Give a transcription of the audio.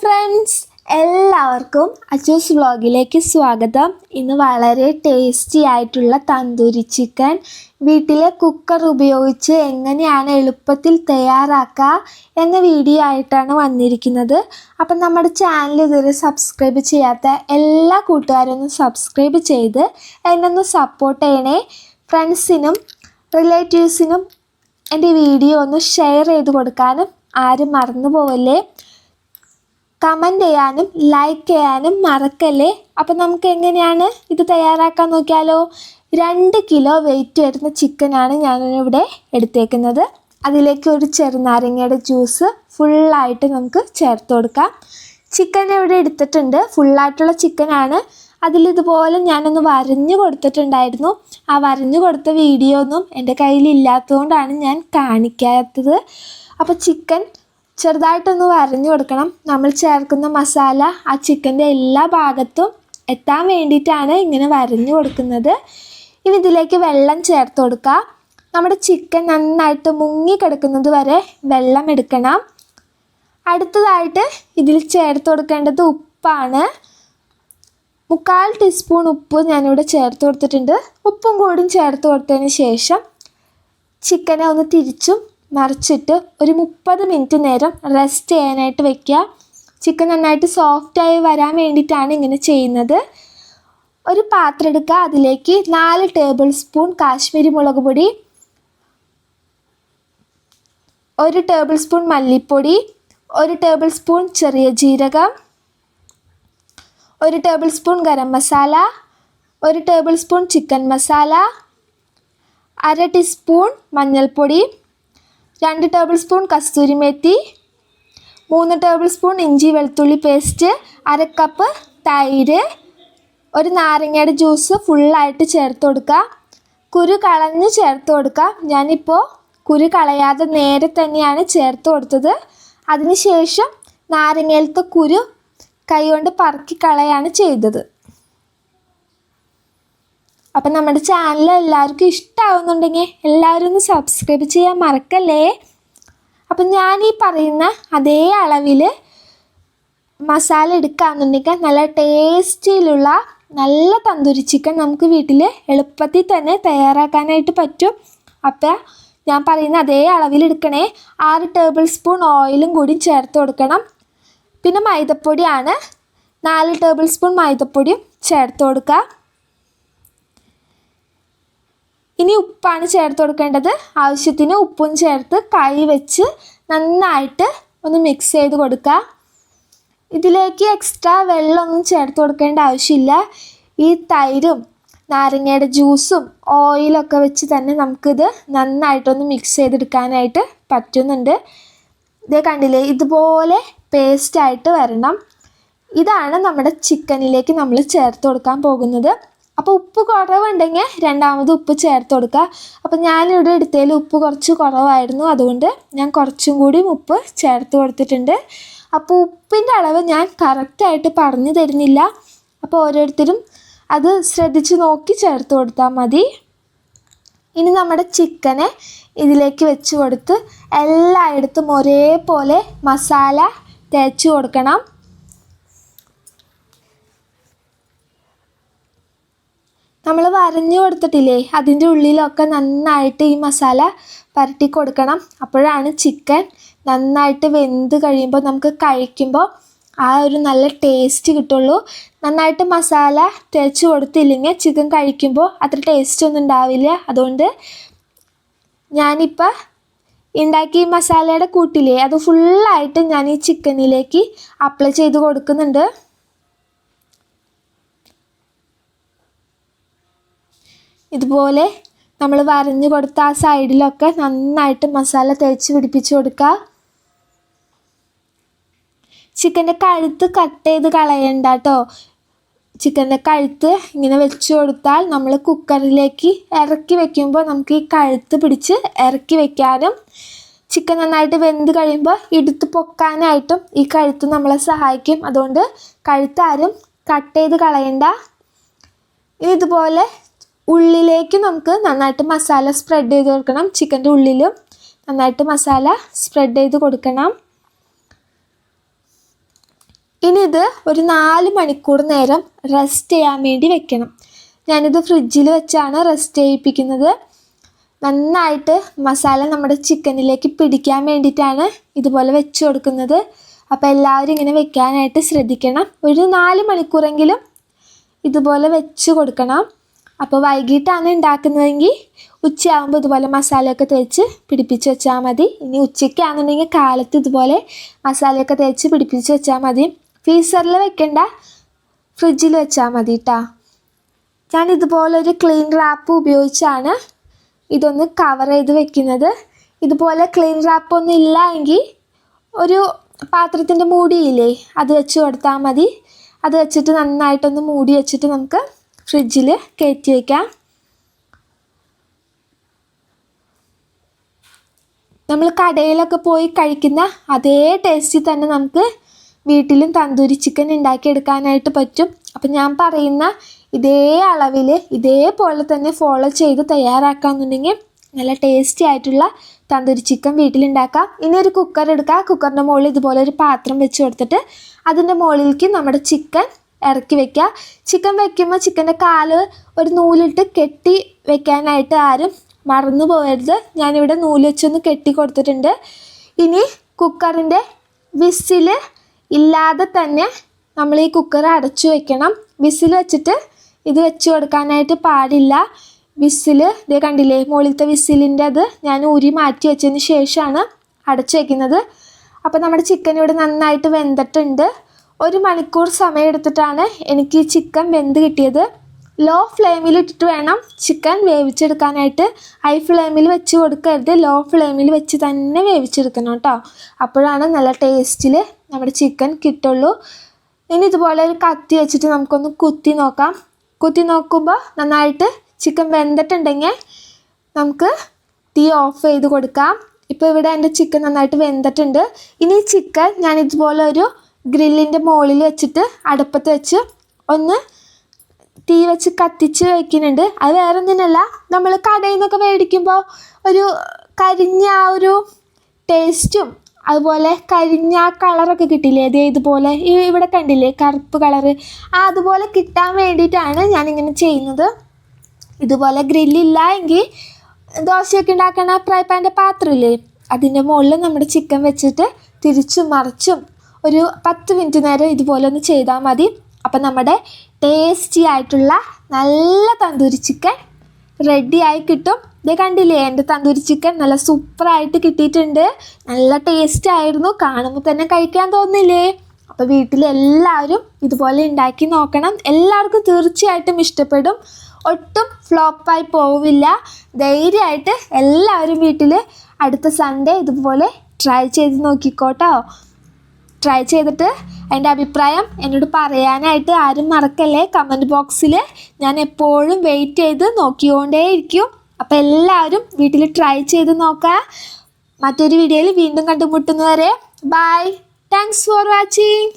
Friends എല്ലാവർക്കും അച്ചൂസ് വ്ളോഗിലേക്ക് സ്വാഗതം. ഇന്ന് വളരെ ടേസ്റ്റി ആയിട്ടുള്ള തന്തൂരി ചിക്കൻ വീട്ടിലെ കുക്കർ ഉപയോഗിച്ച് എങ്ങനെയാണ് എളുപ്പത്തിൽ തയ്യാറാക്കുക എന്ന വീഡിയോ ആയിട്ടാണ് വന്നിരിക്കുന്നത്. അപ്പം നമ്മുടെ ചാനൽ ഇതുവരെ സബ്സ്ക്രൈബ് ചെയ്യാത്ത എല്ലാ കൂട്ടുകാരും ഒന്ന് സബ്സ്ക്രൈബ് ചെയ്ത് എന്നെ ഒന്ന് സപ്പോർട്ട് ചെയ്യണേ ഫ്രണ്ട്സിനും റിലേറ്റീവ്സിനും എന്റെ വീഡിയോ ഒന്ന് ഷെയർ ചെയ്ത് കൊടുക്കാനും ആരും മറന്നു പോവല്ലേ? കമന്റ് ചെയ്യാനും ലൈക്ക് ചെയ്യാനും മറക്കല്ലേ? അപ്പം നമുക്ക് എങ്ങനെയാണ് ഇത് തയ്യാറാക്കാൻ നോക്കിയാലോ? രണ്ട് കിലോ വെയിറ്റ് വരുന്ന ചിക്കനാണ് ഞാനിവിടെ എടുത്തേക്കുന്നത്. അതിലേക്ക് ഒരു ചെറുനാരങ്ങയുടെ ജ്യൂസ് ഫുള്ളായിട്ട് നമുക്ക് ചേർത്ത് കൊടുക്കാം. ചിക്കൻ ഇവിടെ എടുത്തിട്ടുണ്ട്. ഫുള്ളായിട്ടുള്ള ചിക്കനാണ് അതിലിതുപോലെ ഞാനൊന്ന് വരഞ്ഞു കൊടുത്തിട്ടുണ്ടായിരുന്നു. ആ വരഞ്ഞു കൊടുത്ത വീഡിയോ ഒന്നും എന്റെ കയ്യിലില്ലാത്തതുകൊണ്ടാണ് ഞാൻ കാണിക്കാത്തത്. അപ്പോൾ ചിക്കൻ ചെറുതായിട്ടൊന്ന് വരഞ്ഞു കൊടുക്കണം. നമ്മൾ ചേർക്കുന്ന മസാല ആ ചിക്കന്റെ എല്ലാ ഭാഗത്തും എത്താൻ വേണ്ടിയിട്ടാണ് ഇങ്ങനെ വരഞ്ഞു കൊടുക്കുന്നത്. ഇനി ഇതിലേക്ക് വെള്ളം ചേർത്ത് കൊടുക്കുക. നമ്മുടെ ചിക്കൻ നന്നായിട്ട് മുങ്ങിക്കിടക്കുന്നത് വരെ വെള്ളം എടുക്കണം. അടുത്തതായിട്ട് ഇതിൽ ചേർത്ത് കൊടുക്കേണ്ടത് ഉപ്പാണ്. മുക്കാൽ ടീസ്പൂൺ ഉപ്പ് ഞാനിവിടെ ചേർത്ത് കൊടുത്തിട്ടുണ്ട്. ഉപ്പും കൂടും ചേർത്ത് കൊടുത്തതിന് ശേഷം ചിക്കനെ ഒന്ന് തിരിച്ചും മറിച്ചിട്ട് ഒരു മുപ്പത് മിനിറ്റ് നേരം റെസ്റ്റ് ചെയ്യാനായിട്ട് വെക്കുക. ചിക്കൻ നന്നായിട്ട് സോഫ്റ്റായി വരാൻ വേണ്ടിയിട്ടാണ് ഇങ്ങനെ ചെയ്യുന്നത്. ഒരു പാത്രം എടുക്കുക. അതിലേക്ക് നാല് ടേബിൾ സ്പൂൺ കാശ്മീരി മുളക് പൊടി ഒരു ടേബിൾ സ്പൂൺ മല്ലിപ്പൊടി ഒരു ടേബിൾ സ്പൂൺ ചെറിയ ജീരകം ഒരു ടേബിൾ സ്പൂൺ ഗരം മസാല ഒരു ടേബിൾ സ്പൂൺ ചിക്കൻ മസാല അര ടീസ്പൂൺ മഞ്ഞൾപ്പൊടി രണ്ട് ടേബിൾ സ്പൂൺ കസ്തൂരി മേത്തി മൂന്ന് ടേബിൾ സ്പൂൺ ഇഞ്ചി വെളുത്തുള്ളി പേസ്റ്റ് അര കപ്പ് തൈര് ഒരു നാരങ്ങയുടെ ജ്യൂസ് ഫുള്ളായിട്ട് ചേർത്ത് കൊടുക്കുക കുരു കളഞ്ഞ് ചേർത്ത് കൊടുക്കുക ഞാനിപ്പോൾ കുരു കളയാതെ നേരെ തന്നെയാണ് ചേർത്ത് കൊടുത്തത്. അതിനുശേഷം നാരങ്ങയിലത്തെ കുരു കൈകൊണ്ട് പറക്കി കളയാണ് ചെയ്തത്. അപ്പം നമ്മുടെ ചാനൽ എല്ലാവർക്കും ഇഷ്ടമാവുന്നുണ്ടെങ്കിൽ എല്ലാവരും ഒന്ന് സബ്സ്ക്രൈബ് ചെയ്യാൻ മറക്കല്ലേ? അപ്പം ഞാൻ ഈ പറയുന്ന അതേ അളവിൽ മസാല എടുക്കുകയാണെന്നുണ്ടെങ്കിൽ നല്ല ടേസ്റ്റിയിലുള്ള നല്ല തന്തൂരി ചിക്കൻ നമുക്ക് വീട്ടിൽ എളുപ്പത്തിൽ തന്നെ തയ്യാറാക്കാനായിട്ട് പറ്റും. അപ്പം ഞാൻ പറയുന്ന അതേ അളവിൽ എടുക്കണേ. ആറ് ടേബിൾ സ്പൂൺ ഓയിലും കൂടി ചേർത്ത് കൊടുക്കണം. പിന്നെ മൈദപ്പൊടിയാണ്. നാല് ടേബിൾ സ്പൂൺ മൈദപ്പൊടിയും ചേർത്ത് കൊടുക്കുക. ഇനി ഉപ്പാണ് ചേർത്ത് കൊടുക്കേണ്ടത്. ആവശ്യത്തിന് ഉപ്പും ചേർത്ത് കൈ വെച്ച് നന്നായിട്ട് ഒന്ന് മിക്സ് ചെയ്ത് കൊടുക്കുക ഇതിലേക്ക് എക്സ്ട്രാ വെള്ളമൊന്നും ചേർത്ത് കൊടുക്കേണ്ട ആവശ്യമില്ല. ഈ തൈരും നാരങ്ങയുടെ ജ്യൂസും ഓയിലൊക്കെ വെച്ച് തന്നെ നമുക്കിത് നന്നായിട്ടൊന്ന് മിക്സ് ചെയ്തെടുക്കാനായിട്ട് പറ്റുന്നുണ്ട്. ഇതേ കണ്ടില്ലേ? ഇതുപോലെ പേസ്റ്റായിട്ട് വരണം. ഇതാണ് നമ്മുടെ ചിക്കനിലേക്ക് നമ്മൾ ചേർത്ത് കൊടുക്കാൻ പോകുന്നത്. അപ്പോൾ ഉപ്പ് കുറവുണ്ടെങ്കിൽ രണ്ടാമത് ഉപ്പ് ചേർത്ത് കൊടുക്കുക. അപ്പോൾ ഞാനിവിടെ എടുത്തതിൽ ഉപ്പ് കുറച്ച് കുറവായിരുന്നു. അതുകൊണ്ട് ഞാൻ കുറച്ചും കൂടി ഉപ്പ് ചേർത്ത് കൊടുത്തിട്ടുണ്ട്. അപ്പോൾ ഉപ്പിന്റെ അളവ് ഞാൻ കറക്റ്റായിട്ട് പറഞ്ഞു തരുന്നില്ല. അപ്പോൾ ഓരോരുത്തരും അത് ശ്രദ്ധിച്ച് നോക്കി ചേർത്ത് കൊടുത്താൽ മതി. ഇനി നമ്മുടെ ചിക്കനെ ഇതിലേക്ക് വെച്ച് കൊടുത്ത് എല്ലായിടത്തും ഒരേപോലെ മസാല തേച്ച് കൊടുക്കണം. നമ്മൾ വരഞ്ഞു കൊടുത്തിട്ടില്ലേ? അതിന്റെ ഉള്ളിലൊക്കെ നന്നായിട്ട് ഈ മസാല പരട്ടി കൊടുക്കണം. അപ്പോഴാണ് ചിക്കൻ നന്നായിട്ട് വെന്ത് കഴിയുമ്പോൾ നമുക്ക് കഴിക്കുമ്പോൾ ആ ഒരു നല്ല ടേസ്റ്റ് കിട്ടുള്ളൂ. നന്നായിട്ട് മസാല തേച്ച് കൊടുത്തില്ലെങ്കിൽ ചിക്കൻ കഴിക്കുമ്പോൾ അത്ര ടേസ്റ്റ് ഒന്നും ഉണ്ടാവില്ല. അതുകൊണ്ട് ഞാനിപ്പോൾ ഉണ്ടാക്കിയ മസാലയുടെ കൂട്ടിലേ അത് ഫുള്ളായിട്ട് ഞാൻ ഈ ചിക്കനിലേക്ക് അപ്ലൈ ചെയ്ത് കൊടുക്കുന്നുണ്ട്. ഇതുപോലെ നമ്മൾ വരഞ്ഞു കൊടുത്ത ആ സൈഡിലൊക്കെ നന്നായിട്ട് മസാല തേച്ച് പിടിപ്പിച്ച് കൊടുക്കുക ചിക്കന്റെ കഴുത്ത് കട്ട് ചെയ്ത് കളയണ്ട കേട്ടോ ചിക്കന്റെ കഴുത്ത് ഇങ്ങനെ വെച്ച് കൊടുത്താൽ നമ്മൾ കുക്കറിലേക്ക് ഇറക്കി വെക്കുമ്പോൾ നമുക്ക് ഈ കഴുത്ത് പിടിച്ച് ഇറക്കി വെക്കാനും ചിക്കൻ നന്നായിട്ട് വെന്ത് കഴിയുമ്പോൾ എടുത്ത് പൊക്കാനായിട്ടും ഈ കഴുത്ത് നമ്മളെ സഹായിക്കും. അതുകൊണ്ട് കഴുത്താരും കട്ട് ചെയ്ത് കളയണ്ട. ഇതുപോലെ ഉള്ളിലേക്ക് നമുക്ക് നന്നായിട്ട് മസാല സ്പ്രെഡ് ചെയ്ത് കൊടുക്കണം. ചിക്കന്റെ ഉള്ളിലും നന്നായിട്ട് മസാല സ്പ്രെഡ് ചെയ്ത് കൊടുക്കണം. ഇനി ഇത് ഒരു നാല് മണിക്കൂർ നേരം റെസ്റ്റ് ചെയ്യാൻ വേണ്ടി വെക്കണം. ഞാനിത് ഫ്രിഡ്ജിൽ വെച്ചാണ് റെസ്റ്റ് ചെയ്യിപ്പിക്കുന്നത്. നന്നായിട്ട് മസാല നമ്മുടെ ചിക്കനിലേക്ക് പിടിക്കാൻ വേണ്ടിയിട്ടാണ് ഇതുപോലെ വെച്ച് കൊടുക്കുന്നത്. അപ്പോൾ എല്ലാവരും ഇങ്ങനെ വെക്കാനായിട്ട് ശ്രദ്ധിക്കണം. ഒരു നാല് മണിക്കൂറെങ്കിലും ഇതുപോലെ വെച്ച് കൊടുക്കണം. അപ്പോൾ വൈകിട്ടാണ് ഉണ്ടാക്കുന്നതെങ്കിൽ ഉച്ചയാകുമ്പോൾ ഇതുപോലെ മസാലയൊക്കെ തേച്ച് പിടിപ്പിച്ച് വെച്ചാൽ മതി. ഇനി ഉച്ചയ്ക്കാണെന്നുണ്ടെങ്കിൽ കാലത്ത് ഇതുപോലെ മസാലയൊക്കെ തേച്ച് പിടിപ്പിച്ച് വെച്ചാൽ മതി. ഫ്രീസറിൽ വെക്കേണ്ട ഫ്രിഡ്ജിൽ വെച്ചാൽ മതി കേട്ടോ ഞാൻ ഇതുപോലെ ഒരു ക്ലീൻ റാപ്പ് ഉപയോഗിച്ചാണ് ഇതൊന്ന് കവർ ചെയ്ത് വെക്കുന്നത്. ഇതുപോലെ ക്ലീൻ റാപ്പൊന്നും ഇല്ല എങ്കിൽ ഒരു പാത്രത്തിന്റെ മൂടിയില്ലേ അത് വെച്ച് കൊടുത്താൽ മതി. അത് വെച്ചിട്ട് നന്നായിട്ടൊന്ന് മൂടി വെച്ചിട്ട് നമുക്ക് ഫ്രിഡ്ജിൽ കയറ്റി വയ്ക്കാം നമ്മൾ കടയിലൊക്കെ പോയി കഴിക്കുന്ന അതേ ടേസ്റ്റിൽ തന്നെ നമുക്ക് വീട്ടിലും തന്തൂരി ചിക്കൻ ഉണ്ടാക്കിയെടുക്കാനായിട്ട് പറ്റും. അപ്പം ഞാൻ പറയുന്ന ഇതേ അളവിൽ ഇതേപോലെ തന്നെ ഫോളോ ചെയ്ത് തയ്യാറാക്കാമെന്നുണ്ടെങ്കിൽ നല്ല ടേസ്റ്റി ആയിട്ടുള്ള തന്തൂരി ചിക്കൻ വീട്ടിലുണ്ടാക്കാം. ഇനി ഒരു കുക്കർ എടുക്കുക കുക്കറിന്റെ മുകളിൽ ഇതുപോലെ ഒരു പാത്രം വെച്ച് കൊടുത്തിട്ട് അതിന്റെ മുകളിലേക്ക് നമ്മുടെ ചിക്കൻ ഇറക്കി വെക്കുക. ചിക്കൻ വെക്കുമ്പോൾ ചിക്കന്റെ കാൽ ഒരു നൂലിട്ട് കെട്ടി വെക്കാനായിട്ട് ആരും മറന്നു പോകരുത്. ഞാനിവിടെ നൂൽ വെച്ചൊന്ന് കെട്ടി കൊടുത്തിട്ടുണ്ട്. ഇനി കുക്കറിന്റെ വിസിൽ ഇല്ലാതെ തന്നെ നമ്മൾ ഈ കുക്കർ അടച്ചു വെക്കണം. വിസിൽ വെച്ചിട്ട് ഇത് വെച്ച് കൊടുക്കാനായിട്ട് പാടില്ല. വിസിൽ ഇത് കണ്ടില്ലേ മുകളിലത്തെ വിസിലിന്റെ അത് ഞാൻ ഊരി മാറ്റി വെച്ചതിന് ശേഷമാണ് അടച്ചു വെക്കുന്നത്. അപ്പോൾ നമ്മുടെ ചിക്കൻ ഇവിടെ നന്നായിട്ട് വെന്തിട്ടുണ്ട്. ഒരു മണിക്കൂർ സമയമെടുത്തിട്ടാണ് എനിക്ക് ചിക്കൻ വെന്ത് കിട്ടിയത്. ലോ ഫ്ലെയിമിൽ ഇട്ടിട്ട് വേണം ചിക്കൻ വേവിച്ചെടുക്കാനായിട്ട്. ഹൈ ഫ്ലെയിമിൽ വെച്ച് കൊടുക്കരുത്. ലോ ഫ്ലെയിമിൽ വെച്ച് തന്നെ വേവിച്ചെടുക്കണം കേട്ടോ. അപ്പോഴാണ് നല്ല ടേസ്റ്റിൽ നമ്മുടെ ചിക്കൻ കിട്ടുള്ളൂ. ഇനി ഇതുപോലെ ഒരു കത്തി വെച്ചിട്ട് നമുക്കൊന്ന് കുത്തി നോക്കാം. കുത്തി നോക്കുമ്പോൾ നന്നായിട്ട് ചിക്കൻ വെന്തിട്ടുണ്ടെങ്കിൽ നമുക്ക് തീ ഓഫ് ചെയ്ത് കൊടുക്കാം. ഇപ്പോൾ ഇവിടെ എന്റെ ചിക്കൻ നന്നായിട്ട് വെന്തിട്ടുണ്ട്. ഇനി ചിക്കൻ ഞാൻ ഇതുപോലെ ഒരു ഗ്രില്ലിന്റെ മുകളിൽ വെച്ചിട്ട് അടുപ്പത്ത് വെച്ച് ഒന്ന് തീ വെച്ച് കത്തിച്ച് വയ്ക്കുന്നുണ്ട് അത് വേറെ ഒന്നിനല്ല നമ്മൾ കടയിൽ നിന്നൊക്കെ മേടിക്കുമ്പോൾ ഒരു കരിഞ്ഞ ആ ഒരു ടേസ്റ്റും അതുപോലെ കരിഞ്ഞ കളറൊക്കെ കിട്ടില്ലേ? അതേ ഇതുപോലെ ഈ ഇവിടെ കണ്ടില്ലേ കറുപ്പ് കളറ് ആ അതുപോലെ കിട്ടാൻ വേണ്ടിയിട്ടാണ് ഞാനിങ്ങനെ ചെയ്യുന്നത്. ഇതുപോലെ ഗ്രില്ലില്ല എങ്കിൽ ദോശയൊക്കെ ഉണ്ടാക്കണ ഫ്രൈ പാന്റെ പാത്രമില്ലേ അതിന്റെ മുകളിൽ നമ്മുടെ ചിക്കൻ വെച്ചിട്ട് തിരിച്ചും മറിച്ചും ഒരു പത്ത് മിനിറ്റ് നേരം ഇതുപോലെ ഒന്ന് ചെയ്താൽ മതി. അപ്പം നമ്മുടെ ടേസ്റ്റി ആയിട്ടുള്ള നല്ല തന്തൂരി ചിക്കൻ റെഡിയായി കിട്ടും. ഇത് കണ്ടില്ലേ എന്റെ തന്തൂരി ചിക്കൻ നല്ല സൂപ്പറായിട്ട് കിട്ടിയിട്ടുണ്ട്. നല്ല ടേസ്റ്റ് ആയിരുന്നു. കാണുമ്പോൾ തന്നെ കഴിക്കാൻ തോന്നില്ലേ? അപ്പോൾ വീട്ടിൽ എല്ലാവരും ഇതുപോലെ ഉണ്ടാക്കി നോക്കണം. എല്ലാവർക്കും തീർച്ചയായിട്ടും ഇഷ്ടപ്പെടും. ഒട്ടും ഫ്ലോപ്പായി പോവില്ല. ധൈര്യമായിട്ട് എല്ലാവരും വീട്ടിൽ അടുത്ത സൺഡേ ഇതുപോലെ ട്രൈ ചെയ്ത് നോക്കിക്കോട്ടോ. ട്രൈ ചെയ്തിട്ട് അതിന്റെ അഭിപ്രായം എന്നോട് പറയാനായിട്ട് ആരും മറക്കല്ലേ? കമന്റ് ബോക്സിൽ ഞാൻ എപ്പോഴും വെയിറ്റ് ചെയ്ത് നോക്കിക്കൊണ്ടേയിരിക്കും. അപ്പോൾ എല്ലാവരും വീട്ടിൽ ട്രൈ ചെയ്ത് നോക്കുക. മറ്റൊരു വീഡിയോയിൽ വീണ്ടും കണ്ടുമുട്ടുന്നവരെ ബൈ താങ്ക്സ് ഫോർ വാച്ചിങ്